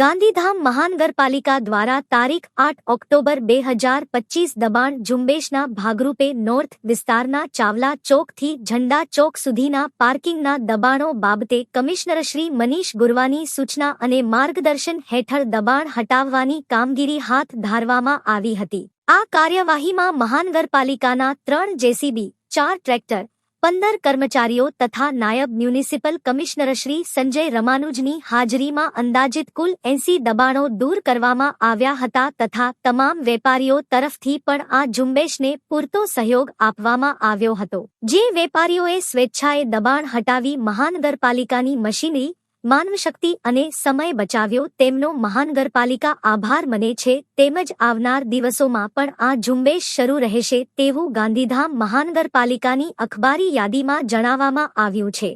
ગાંધીધામ મહાનગરપાલિકા દ્વારા તારીખ આઠ ઓક્ટોબર બે હજાર પચીસ દબાણ ઝુંબેશના ભાગરૂપે નોર્થ વિસ્તારના ચાવલા ચોકથી ઝંડા ચોક સુધીના પાર્કિંગના દબાણો બાબતે કમિશનર શ્રી મનીષ ગુરવાની સૂચના અને માર્ગદર્શન હેઠળ દબાણ હટાવવાની કામગીરી હાથ ધરવામાં આવી હતી. આ કાર્યવાહીમાં મહાનગરપાલિકાના ત્રણ જેસીબી, ચાર ટ્રેક્ટર પંદર કર્મચારીઓ તથા નાયબ મ્યુનિસિપલ કમિશનર શ્રી સંજય રમાનુજની હાજરીમાં અંદાજિત કુલ એંસી દબાણો દૂર કરવામાં આવ્યા હતા તથા તમામ વેપારીઓ તરફથી પણ આ ઝુંબેશને પૂરતો સહયોગ આપવામાં આવ્યો હતો. જે વેપારીઓએ સ્વેચ્છાએ દબાણ હટાવી મહાનગરપાલિકાની મશીનરી માનવશક્તિ અને સમય બચાવ્યો તેમનો મહાનગરપાલિકા આભાર મને છે તેમજ આવનાર દિવસોમાં પણ આ ઝુંબેશ શરૂ રહેશે તેવું ગાંધીધામ મહાનગરપાલિકાની અખબારી યાદીમાં જણાવવામાં આવ્યું છે.